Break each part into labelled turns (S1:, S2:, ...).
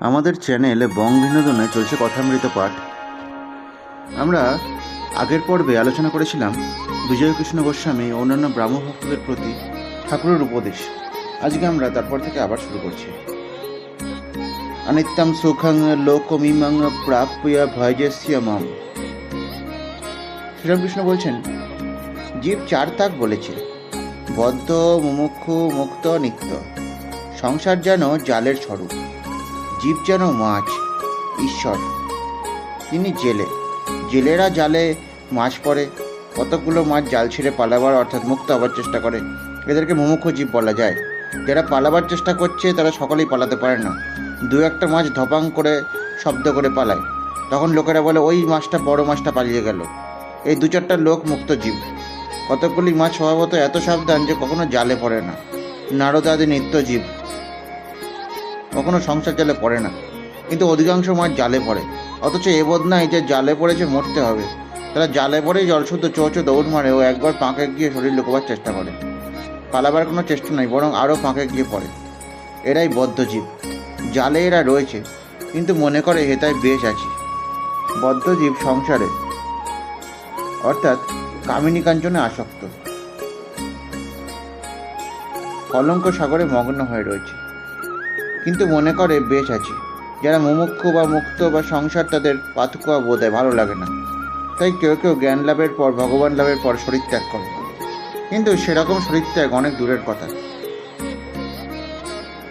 S1: আমাদের চ্যানেল বং বিনোদনে চলছে কথামৃত পাঠ। আমরা আগের পর্বে আলোচনা করেছিলাম বিজয়কৃষ্ণ গোস্বামী অন্যান্য ব্রাহ্ম ভক্তদের প্রতি ঠাকুরের উপদেশ। আজকে আমরা তারপর থেকে আবার শুরু করছি। অনিত্যম সুখং লোকমিমং প্রাপ্য ভয়জস্য মাম। শ্রীরামকৃষ্ণ বলছেন, জীব চার তাক বলেছে, বদ্ধ, মুমুক্ষু, মুক্ত, নিত্য। সংসার যেন জালের স্বরূপ। জীব যেন মাছ, ঈশ্বর। তিনি জেলে। জেলেরা জালে মাছ পড়ে। কতগুলো মাছ জাল ছেড়ে পালাবার অর্থাৎ মুক্ত হবার চেষ্টা করে। এদেরকে মুমুক্ষ জীব বলা যায়। যারা পালাবার চেষ্টা করছে, তারা সকলেই পালাতে পারে না। দু একটা মাছ ধপাং করে শব্দ করে পালায়। তখন লোকেরা বলে, ওই মাছটা বড় মাছটা পালিয়ে গেল। এই দু চারটা লোক মুক্ত জীব। কতগুলি মাছ স্বভাবত এত সাবধান যে কখনো জালে পড়ে না। নারদাদি নিত্য জীব। কখনো সংসার জালে পড়ে না। কিন্তু অধিকাংশ মাছ জালে পড়ে। অথচ এ বোধ নাই যে জালে পড়েছে মরতে হবে। তারা জালে পড়েই জলশুদ্ধ চোচো দৌড় মারে ও একবার পাঁকে গিয়ে শরীর লুকোবার চেষ্টা করে। পালাবার কোনো চেষ্টা নাই, বরং আরও পাঁকে গিয়ে পড়ে। এরাই বদ্ধজীব জালে এরা রয়েছে, কিন্তু মনে করে হেতায় বেশ আছি। বদ্ধজীব সংসারে, অর্থাৎ কামিনী কাঞ্চনে আসক্ত। কলঙ্ক সাগরে মগ্ন হয়ে রয়েছে। কিন্তু মনে করে বেশ আছে। যারা মুমুক্ষ বা মুক্ত বা সংসার তাদের পাথুকুয়া বোধে ভালো লাগে না। তাই কেউ কেউ জ্ঞান লাভের পর, ভগবান লাভের পর শরীর ত্যাগ করে। কিন্তু সেরকম শরীর ত্যাগ অনেক দূরের কথা।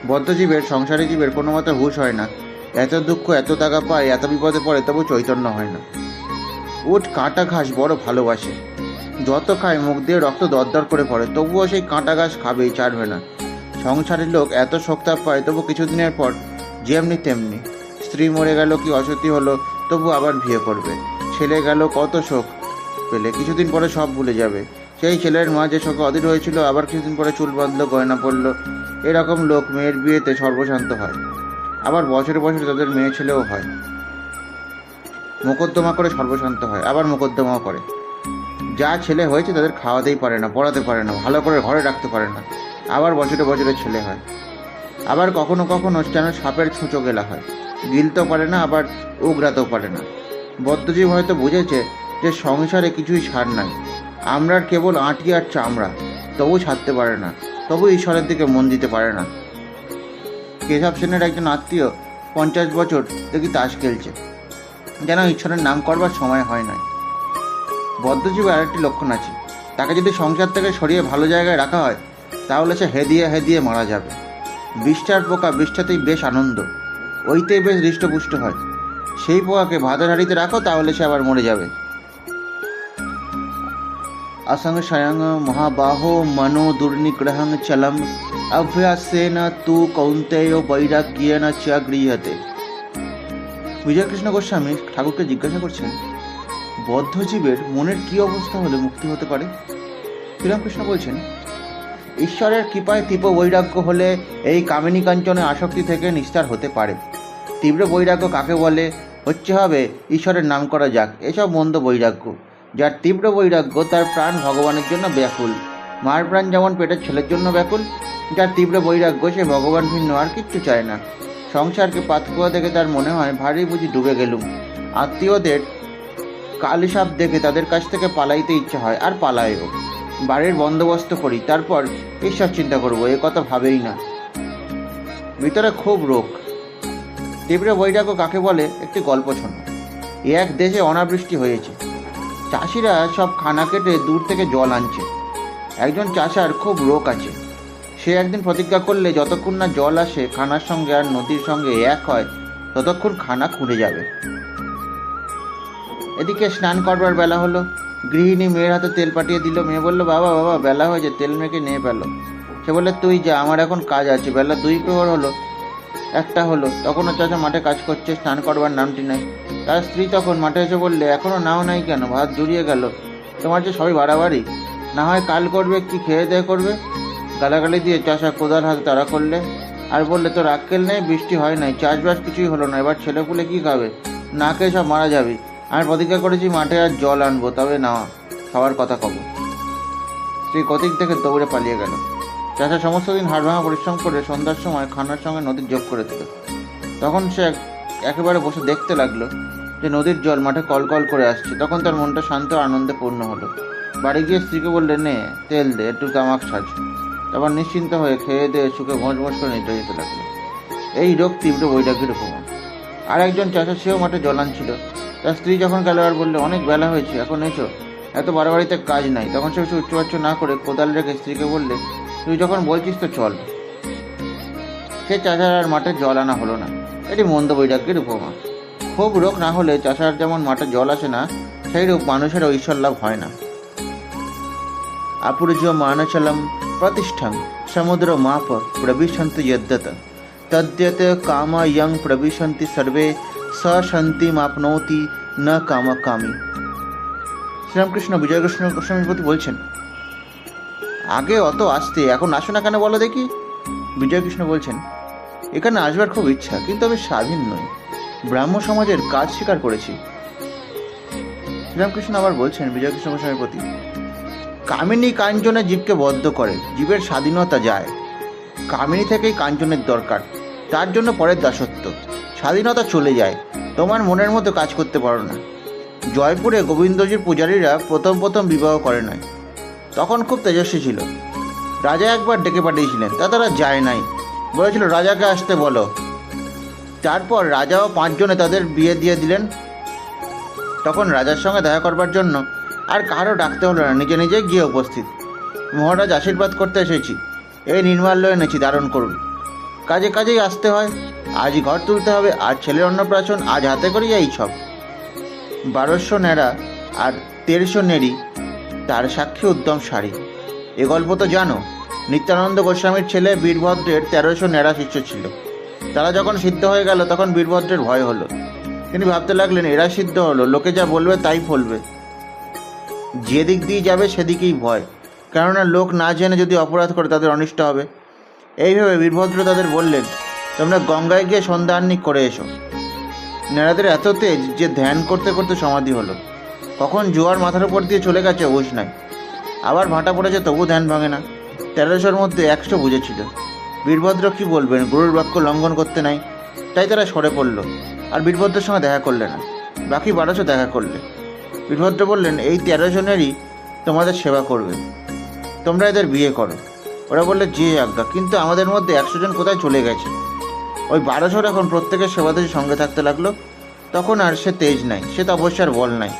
S1: বদ্ধজীবের সংসারী জীবের কোনো মতে হুশ হয় না। এত দুঃখ, এত টাকা পায়, এত বিপদে পড়ে, তবু চৈতন্য হয় না। উঠ, কাঁটা ঘাস বড় ভালোবাসে। যত খায়, মুখ দিয়ে রক্ত দরদর করে পড়ে, তবুও সেই কাঁটা ঘাস খাবেই ছাড়বে না। সংসারের লোক এত শোকতাপ পায়, তবু কিছুদিনের পর যেমনি তেমনি স্ত্রী মরে গেল, কি অসতি হলো, তবু আবার বিয়ে করবে। ছেলে গেল, কত শোক পেলে, কিছুদিন পরে সব ভুলে যাবে। সেই ছেলের মা যে শোকে অধীর হয়েছিল, আবার কিছুদিন পরে চুল বাঁধলো গয়না পড়ল এরকম লোক মেয়ের বিয়েতে সর্বশান্ত হয়। আবার বছরে বছরে তাদের মেয়ে ছেলেও হয়। মোকদ্দমা করে সর্বশান্ত হয়, আবার মোকদ্দমাও করে। যা ছেলে হয়েছে তাদের খাওয়াতেই পারে না, পড়াতে পারে না, ভালো করে ঘরে রাখতে পারে না। আবার বছরে বছরে ছেলে হয়। আবার কখনো কখনো যেন সাপের ছুঁচো গেলা হয়। গিলতেও পারে না, আবার উগরাতেও পারে না। বদ্ধজীব হয়তো বুঝেছে যে সংসারে কিছুই ছাড় নাই। আমরার কেবল আঁটি আর চামড়া, তবু ছাড়তে পারে না, তবু ঈশ্বরের দিকে মন দিতে পারে না। কেশব সেনের একজন আত্মীয় পঞ্চাশ বছর দেখি তাস খেলছে। যেন ঈশ্বরের নাম করবার সময় হয় নাই। বদ্ধজীবের আরেকটি লক্ষণ আছে। তাকে যদি সংসার থেকে সরিয়ে ভালো জায়গায় রাখা হয় তাহলে সে হেদিয়ে হেদিয়ে মারা যাবে বিষ্ঠার পোকা বিষ্ঠাতেই বেশ আনন্দ ওইতেই বেশ হৃষ্টপুষ্ট হয় সেই পোকাকে ভাতের হাঁড়িতে রাখো তাহলে সে আবার মরে যাবে असंग स्वयं महाबाहो मनो दुर्निग्रहं चलम अभ्यासेन तु कौन्तेय বৈরাগ্যেন চ গৃহতে বিজয়কৃষ্ণ গোস্বামী ঠাকুরকে জিজ্ঞাসা করছেন বদ্ধজীবের মনের কি অবস্থা হলে মুক্তি হতে পারে শ্রীরামকৃষ্ণ বলছেন ঈশ্বরের কৃপায় তীব্র বৈরাগ্য হলে এই কামিনী কাঞ্চনে আসক্তি থেকে নিস্তার হতে পারে। তীব্র বৈরাগ্য কাকে বলে? হচ্ছে হবে ঈশ্বরের নাম করা যাক। এসব মন্দ বৈরাগ্য। যার তীব্র বৈরাগ্য তার প্রাণ ভগবানের জন্য ব্যাকুল। মার প্রাণ যেমন পেটের ছেলের জন্য ব্যাকুল, যার তীব্র বৈরাগ্য সে ভগবান ভিন্ন আর কিচ্ছু চায় না। সংসারকে পাতকুয়া দেখে তার মনে হয় ভারী বুঝি ডুবে গেলুম। আত্মীয়দের কালিসাপ দেখে তাদের কাছ থেকে পালাইতে ইচ্ছা হয়, আর পালায়ও। বাড়ির বন্দোবস্ত করি, তারপর ঈশ্বর চিন্তা করব, এ কথা ভাবেই না। ভিতরে খুব রোগ। তীব্র বৈরাগ্য কাকে বলে? একটি গল্প শোনো। এ এক দেশে অনাবৃষ্টি হয়েছে। চাষিরা সব খানা কেটে দূর থেকে জল আনছে। একজন চাষার খুব রোগ আছে। সে একদিন প্রতিজ্ঞা করলে যতক্ষণ না জল আসে, খানার সঙ্গে আর নদীর সঙ্গে এক হয়, ততক্ষণ খানা খুঁড়ে যাবে। এদিকে স্নান করবার বেলা হলো। গৃহিণী মেয়ের হাতে তেল পাঠিয়ে দিল। মেয়ে বলল, বাবা বাবা, বেলা হয়েছে, তেল মেখে নিয়ে পেল সে বললে, তুই যা, আমার এখন কাজ আছে। বেলা দুই প্রহর হলো, একটা হলো। তখনও চাচা মাঠে কাজ করছে, স্নান করবার নামটি নাই। তার স্ত্রী তখন মাঠে এসে বললে এখনও নাও নাই কেন? ভাত জুড়িয়ে গেল। তোমার যে সবই বাড়াবাড়ি। না হয় কাল করবে, কি খেয়ে দেয়ে করবে? গালাগালি দিয়ে চাষা কোদাল হাতে তাড়া করলে আর বললে, তোর আক্কেল নেই, বৃষ্টি হয় নাই। চাষবাস কিছুই হলো না। এবার ছেলেপুলে কি খাবে? না সব মারা যাবি। আমি প্রতিজ্ঞা করেছি মাঠে আর জল আনব, তবে না, খাওয়ার কথা কব। স্ত্রী কতিক থেকে দৌড়ে পালিয়ে গেল। চাষা সমস্ত দিন হাড় ভাঙা পরিশ্রম করে সন্ধ্যার সময় খানার সঙ্গে নদীর যোগ করে দিল। তখন সে এক- একেবারে বসে দেখতে লাগল যে নদীর জল মাঠে কলকল করে আসছে। তখন তার মনটা শান্ত আনন্দে পূর্ণ হলো। বাড়ি গিয়ে স্ত্রীকে বললে, নে, তেল দে, একটু তামাক সাজ তারপর নিশ্চিন্ত হয়ে খেয়ে দিয়ে সুখে ভোঁস ভোঁস করে নিতে যেতে লাগল। এই রোগ তীব্র বৈরাগ্যের উপমা। আর একজন চাচা সেও মাঠে জল আনছিল। তার স্ত্রী যখন গেল আর বললে, অনেক বেলা হয়েছে, এখন এসো। এত বাড়াবাড়িতে কাজ নাই। তখন সে কিছু উচ্চবাচ্চ না করে কোদাল রেখে স্ত্রীকে বললে, তুই যখন বলছিস তো চল। সে চাষার আর মাঠে জল আনা হলো না। এটি মন্দ বৈরাগ্যের উপমা। খুব রোগ না হলে চাষার যেমন মাঠে জল আসে না, সেই রূপ মানুষের ঐশ্বর লাভ হয় না। আপুরজীয় মানসালাম প্রতিষ্ঠান সমুদ্র মাপ প্রবিশন্তি যদ্যত। তদ্যত কামায়ং প্রবিশন্তি সর্বে स শান্তিমাপনৌতি ন কামাকামী শ্রীরামকৃষ্ণ বিজয়কৃষ্ণ গোস্বামীর প্রতি বলছেন, আগে অত আসতে, এখন আসো না কেন বলো দেখি? বিজয়কৃষ্ণ বলছেন, এখানে আসবার খুব ইচ্ছা, কিন্তু আমি স্বাধীন নই। ব্রাহ্ম সমাজের কাজ স্বীকার করেছি। শ্রীরামকৃষ্ণ আবার বলছেন বিজয়কৃষ্ণ প্রতি কামিনী কাঞ্চনে জীবকে বদ্ধ করে, জীবের স্বাধীনতা যায়। কামিনী থেকেই কাঞ্চনের দরকার, তার জন্য পরের দাসত্ব। স্বাধীনতা চলে যায়। তোমার মনের মতো কাজ করতে পারো না। জয়পুরে গোবিন্দজির পূজারীরা প্রথম প্রথম বিবাহ করে নাই। তখন খুব তেজস্বী ছিল। রাজা একবার ডেকে পাঠিয়েছিলেন, তা তারা যায় নাই। বলেছিল, রাজাকে আসতে বলো। তারপর রাজাও পাঁচজনে তাদের বিয়ে দিয়ে দিলেন। তখন রাজার সঙ্গে দেখা করবার জন্য আর কারও ডাকতে হলো না, নিজে নিজে গিয়ে উপস্থিত। মহারাজ আশীর্বাদ করতে এসেছি। এই নির্মাল্য এনেছি দারণ করুন। কাজে কাজেই আসতে হয়। আজ ঘর তুলতে হবে, আর ছেলের অন্নপ্রাশন আজ হাতে করে যাই সব। বারোশো নেড়া আর তেরোশো নেড়ি, তার সাক্ষী উদ্যম শাড়ি এ গল্প তো জানো, নিত্যানন্দ গোস্বামীর ছেলে বীরভদ্রের তেরোশো নেড়া শিষ্য ছিল। তারা যখন সিদ্ধ হয়ে গেল, তখন বীরভদ্রের ভয় হলো। তিনি ভাবতে লাগলেন, এরা সিদ্ধ হলো, লোকে যা বলবে তাই ফলবে। যে দিক দিয়ে যাবে, সেদিকেই ভয়। কেননা লোক না জেনে যদি অপরাধ করে, তাদের অনিষ্ট হবে। এইভাবে বীরভদ্র তাদের বললেন তোমরা গঙ্গায় গিয়ে সন্ধ্যান্নিক করে এসো। নেড়াদের এত তেজ যে ধ্যান করতে করতে সমাধি হলো। কখন জোয়ার মাথার উপর দিয়ে চলে গেছে হুশ নাই। আবার ভাঁটা পড়েছে তবু ধ্যান ভাঙে না। তেরোশোর মধ্যে একশো বুঝেছিল। বীরভদ্র কি বলবেন, গুরুর বাক্য লঙ্ঘন করতে নাই। তাই তারা সরে পড়ল, আর বীরভদ্রের সঙ্গে দেখা করলে না। বাকি বারোশো দেখা করলে। বীরভদ্র বললেন, এই তেরো জনেরই তোমাদের সেবা করবে। তোমরা এদের বিয়ে করো। ওরা বললে, যে আজ্ঞা, কিন্তু আমাদের মধ্যে একশো জন কোথায় চলে গেছে? ওই বারোশোর এখন প্রত্যেকের সেবাদাসী সঙ্গে থাকতে লাগল। তখন আর সে তেজ নাই, সে তো অবশ্য আর বল নাই।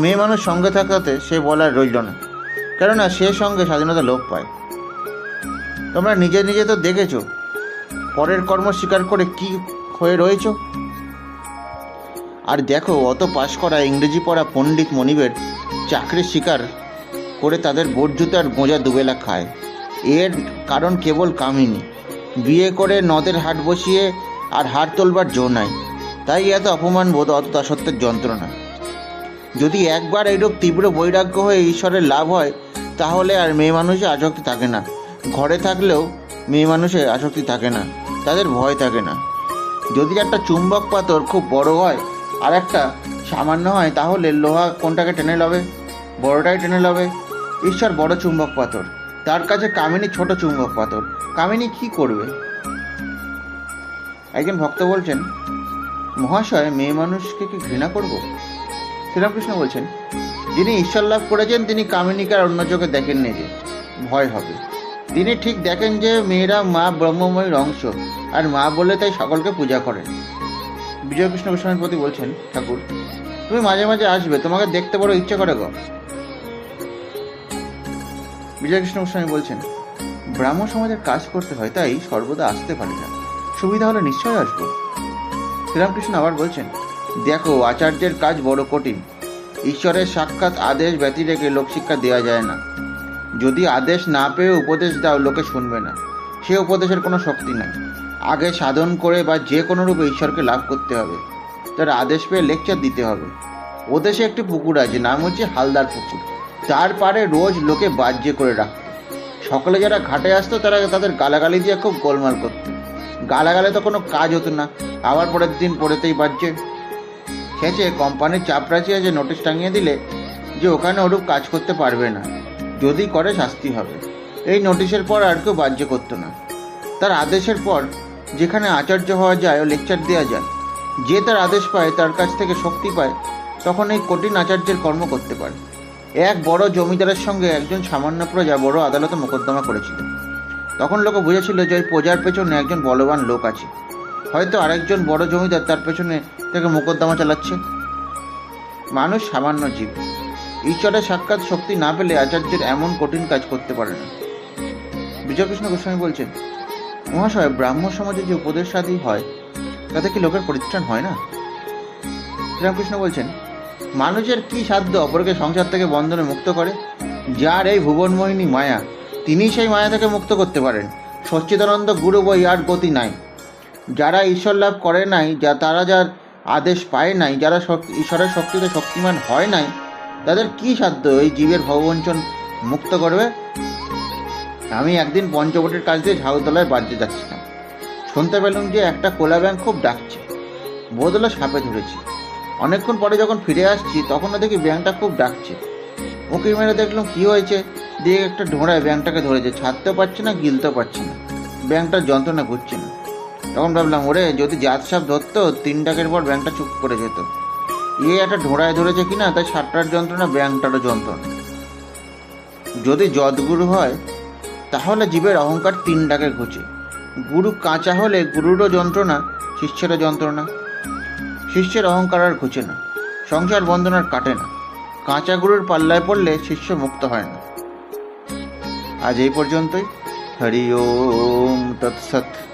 S1: মেয়ে মানুষ সঙ্গে থাকাতে সে বল আর রইল না, কেননা সে সঙ্গে স্বাধীনতা লোপ পায়। তোমরা নিজে নিজে তো দেখেছ, পরের কর্ম স্বীকার করে কি হয়ে রয়েছ? আর দেখো, অত পাশ করা ইংরেজি পড়া পণ্ডিত মনিবের চাকরির শিকার করে তাদের বোট জুতার গোঁজা দুবেলা খায়। এর কারণ কেবল কামিনী। বিয়ে করে নদের হাট বসিয়ে আর হাট তোলবার জো নাই। তাই এত অপমান বোধ অত দাসত্বের যন্ত্রণা। যদি একবার এইরূপ তীব্র বৈরাগ্য হয়ে ঈশ্বরের লাভ হয়, তাহলে আর মেয়ে মানুষের আসক্তি থাকে না। ঘরে থাকলেও মেয়ে মানুষের আসক্তি থাকে না, তাদের ভয় থাকে না। যদি একটা চুম্বক পাথর খুব বড় হয় আর একটা সামান্য হয়, তাহলে লোহা কোনটাকে টেনে লবে? বড়টাই টেনে লবে? ঈশ্বর বড় চুম্বক পাথর, তার কাছে কামিনী ছোট চুম্বক পাথর কামিনী কি করবে? একজন ভক্ত বলছেন, মহাশয়, মেয়ে মানুষকে কি ঘৃণা করব? শ্রীরামকৃষ্ণ বলছেন, যিনি ঈশ্বর লাভ করেছেন, তিনি কামিনীকে আর অন্য চোখে দেখেন নি যে, ভয় হবে। তিনি ঠিক দেখেন যে, মেয়েরা মা ব্রহ্মময়ীর অংশ আর মা বলে তাই সকলকে পূজা করেন। বিজয়কৃষ্ণ গোস্বামীর প্রতি বলছেন, ঠাকুর, তুমি মাঝে মাঝে আসবে, তোমাকে দেখতে বড় ইচ্ছে করে গো। বিজয়কৃষ্ণ গোস্বামী বলছেন ব্রাহ্ম সমাজের কাজ করতে হয়, তাই সর্বদা আসতে পারে না। সুবিধা হলে নিশ্চয়ই আসব। শ্রীরামকৃষ্ণ আবার বলছেন, দেখো, আচার্যের কাজ বড় কঠিন। ঈশ্বরের সাক্ষাৎ আদেশ ব্যতি রেখে লোকশিক্ষা দেওয়া যায় না। যদি আদেশ না পেয়ে উপদেশ দাও, লোকে শুনবে না। সে উপদেশের কোনো শক্তি নাই। আগে সাধন করে বা যে কোনো রূপে ঈশ্বরকে লাভ করতে হবে। তার আদেশ পেয়ে লেকচার দিতে হবে। ওদেশে একটি পুকুর আছে, নাম হচ্ছে হালদার পুকুর। তার পারে রোজ লোকে বাজ্যে করে রাখতো সকালে যারা ঘাটে আসতো, তারা তাদের গালাগালি দিয়ে খুব গোলমাল করতো। গালাগালে তো কোনো কাজ হতো না। আবার পরের দিন পড়েতেই বাজছে। শেষে কোম্পানির চাপরাশি আছে, নোটিশ টাঙিয়ে দিলে যে ওখানে ওরূপ কাজ করতে পারবে না। যদি করে, শাস্তি হবে। এই নোটিশের পর আর কেউ বাহ্য করতো না। তার আদেশের পর যেখানে আচার্য হওয়া যায় ও লেকচার দেওয়া যায়, যে তার আদেশ পায়, তার কাছ থেকে শক্তি পায়, তখন এই কঠিন আচার্যের কর্ম করতে পারে। এক বড় জমিদারের সঙ্গে একজন সামান্য প্রজা বড় আদালতে মোকদ্দমা করেছিল। তখন লোকে বুঝেছিল যে ওই প্রজার পেছনে একজন বলবান লোক আছে। হয়তো আরেকজন বড় জমিদার তার পেছনে তাকে মোকদ্দমা চালাচ্ছে। মানুষ সামান্য জীব। ঈশ্বরের সাক্ষাৎ শক্তি না পেলে আচার্যের এমন কঠিন কাজ করতে পারে না। বিজয়কৃষ্ণ গোস্বামী বলছেন, মহাশয়, ব্রাহ্ম সমাজে যে উপদেশ হয়, তাতে কি লোকের পরিত্রাণ হয় না? শ্রীরামকৃষ্ণ বলছেন মানুষের কি সাধ্য অপরকে সংসার থেকে বন্ধনে মুক্ত করে? যার এই ভুবনমোহিনী মায়া, তিনি সেই মায়া থেকে মুক্ত করতে পারেন। সচ্চিদানন্দ গুরু বই আর গতি নাই। যারা ঈশ্বর লাভ করে নাই, যা তারা যার আদেশ পায় নাই, যারা ঈশ্বরের শক্তিতে শক্তিমান হয় নাই, তাদের কি সাধ্য এই জীবের ভগবঞ্চন মুক্ত করবে? আমি একদিন পঞ্চবটির কাছ দিয়ে ঝাউতলায় বাড়তে যাচ্ছিলাম। শুনতে পেলাম যে একটা কোলা ব্যাংক খুব ডাকছে। বোধলা সাপে ধরেছে। অনেকক্ষণ পরে যখন ফিরে আসছি তখনও দেখি ব্যাংকটা খুব ডাকছে। ওকে মেরে দেখলাম, কি হয়েছে? দিয়ে একটা ঢোঁড়ায় ব্যাংকটাকে ধরেছে। ছাড়তেও পারছে না গিলতেও পারছে না। ব্যাংকটার যন্ত্রণা ঘুরছে না। তখন ভাবলাম, ওরে, যদি জাত সাপ ধরতো, তিন ডাকের পর ব্যাংকটা চুপ করে যেত। ইয়ে একটা ঢোঁড়ায় ধরেছে কিনা তাই সাতটার যন্ত্রণা, ব্যাংকটারও যন্ত্রণা। যদি যদগুরু হয়, তাহলে জীবের অহংকার তিন ডাকে ঘুচে। গুরু কাঁচা হলে গুরুরও যন্ত্রণা, শিষ্যেরও যন্ত্রণা। শিষ্যের অহংকার আর ঘুচে না। সংসার বন্ধন আর কাটে না। কাঁচা গুরুর পাল্লায় পড়লে শিষ্য মুক্ত হয় না। আজ এই পর্যন্তই। হরি ওম তৎসৎ।